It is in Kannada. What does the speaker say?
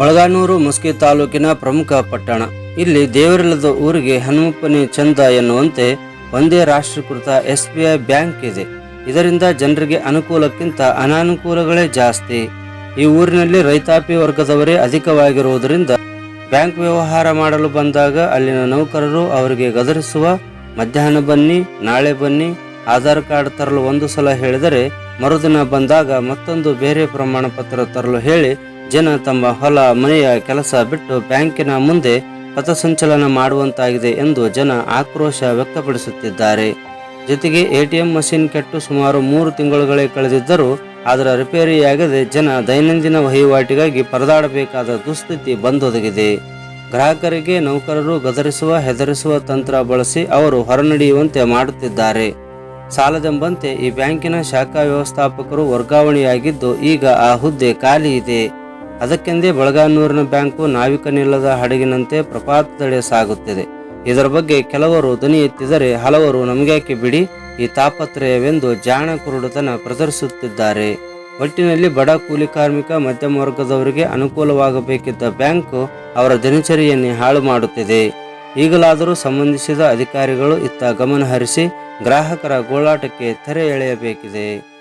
ಬಳಗಾನೂರು ಮುಸ್ಕಿ ತಾಲೂಕಿನ ಪ್ರಮುಖ ಪಟ್ಟಣ. ಇಲ್ಲಿ ದೇವರಿಲ್ಲದ ಊರಿಗೆ ಹನುಮಪ್ಪನಿ ಚಂದ ಎನ್ನುವಂತೆ ಒಂದೇ ರಾಷ್ಟ್ರೀಕೃತ ಎಸ್ ಬಿ ಐ ಬ್ಯಾಂಕ್ ಇದೆ. ಇದರಿಂದ ಜನರಿಗೆ ಅನುಕೂಲಕ್ಕಿಂತ ಅನಾನುಕೂಲಗಳೇ ಜಾಸ್ತಿ. ಈ ಊರಿನಲ್ಲಿ ರೈತಾಪಿ ವರ್ಗದವರೇ ಅಧಿಕವಾಗಿರುವುದರಿಂದ ಬ್ಯಾಂಕ್ ವ್ಯವಹಾರ ಮಾಡಲು ಬಂದಾಗ ಅಲ್ಲಿನ ನೌಕರರು ಅವರಿಗೆ ಗದರಿಸುವ, ಮಧ್ಯಾಹ್ನ ಬನ್ನಿ, ನಾಳೆ ಬನ್ನಿ, ಆಧಾರ್ ಕಾರ್ಡ್ ತರಲು ಒಂದು ಸಲ ಹೇಳಿದರೆ ಮರುದಿನ ಬಂದಾಗ ಮತ್ತೊಂದು ಬೇರೆ ಪ್ರಮಾಣ ಪತ್ರ ತರಲು ಹೇಳಿ ಜನ ತಮ್ಮ ಹೊಲ, ಮನೆಯ ಕೆಲಸ ಬಿಟ್ಟು ಬ್ಯಾಂಕಿನ ಮುಂದೆ ಪಥಸಂಚಲನ ಮಾಡುವಂತಾಗಿದೆ ಎಂದು ಜನ ಆಕ್ರೋಶ ವ್ಯಕ್ತಪಡಿಸುತ್ತಿದ್ದಾರೆ. ಜೊತೆಗೆ ಎಟಿಎಂ ಮಷಿನ್ ಕೆಟ್ಟು ಸುಮಾರು ಮೂರು ತಿಂಗಳುಗಳೇ ಕಳೆದಿದ್ದರೂ ಅದರ ರಿಪೇರಿಯಾಗದೆ ಜನ ದೈನಂದಿನ ವಹಿವಾಟಿಗಾಗಿ ಪರದಾಡಬೇಕಾದ ದುಸ್ಥಿತಿ ಬಂದೊದಗಿದೆ. ಗ್ರಾಹಕರಿಗೆ ನೌಕರರು ಗದರಿಸುವ, ಹೆದರಿಸುವ ತಂತ್ರ ಬಳಸಿ ಅವರು ಹೊರನಡೆಯುವಂತೆ ಮಾಡುತ್ತಿದ್ದಾರೆ. ಸಾಲದೆಂಬಂತೆ ಈ ಬ್ಯಾಂಕಿನ ಶಾಖಾ ವ್ಯವಸ್ಥಾಪಕರು ವರ್ಗಾವಣೆಯಾಗಿದ್ದು ಈಗ ಆ ಹುದ್ದೆ ಖಾಲಿ ಇದೆ. ಅದಕ್ಕೆಂದೇ ಬಳಗಾನೂರಿನ ಬ್ಯಾಂಕು ನಾವಿಕನಿಲ್ಲದ ಹಡಗಿನಂತೆ ಪ್ರಪಾತದಡೆ ಸಾಗುತ್ತಿದೆ. ಇದರ ಬಗ್ಗೆ ಕೆಲವರು ಧ್ವನಿ ಎತ್ತಿದರೆ ಹಲವರು ನಮಗ್ಯಾಕೆ ಬಿಡಿ? ಈ ತಾಪತ್ರಯವೆಂದು ಜಾಣ ಕುರುಡುತನ ಪ್ರದರ್ಶಿಸುತ್ತಿದ್ದಾರೆ. ಒಟ್ಟಿನಲ್ಲಿ ಬಡ ಕೂಲಿ ಕಾರ್ಮಿಕ, ಮಧ್ಯಮ ವರ್ಗದವರಿಗೆ ಅನುಕೂಲವಾಗಬೇಕಿದ್ದ ಬ್ಯಾಂಕು ಅವರ ದಿನಚರಿಯನ್ನೇ ಹಾಳು ಮಾಡುತ್ತಿದೆ. ಈಗಲಾದರೂ ಸಂಬಂಧಿಸಿದ ಅಧಿಕಾರಿಗಳು ಇತ್ತ ಗಮನ ಹರಿಸಿ ಗ್ರಾಹಕರ ಗೋಳಾಟಕ್ಕೆ ತೆರೆ ಎಳೆಯಬೇಕಿದೆ.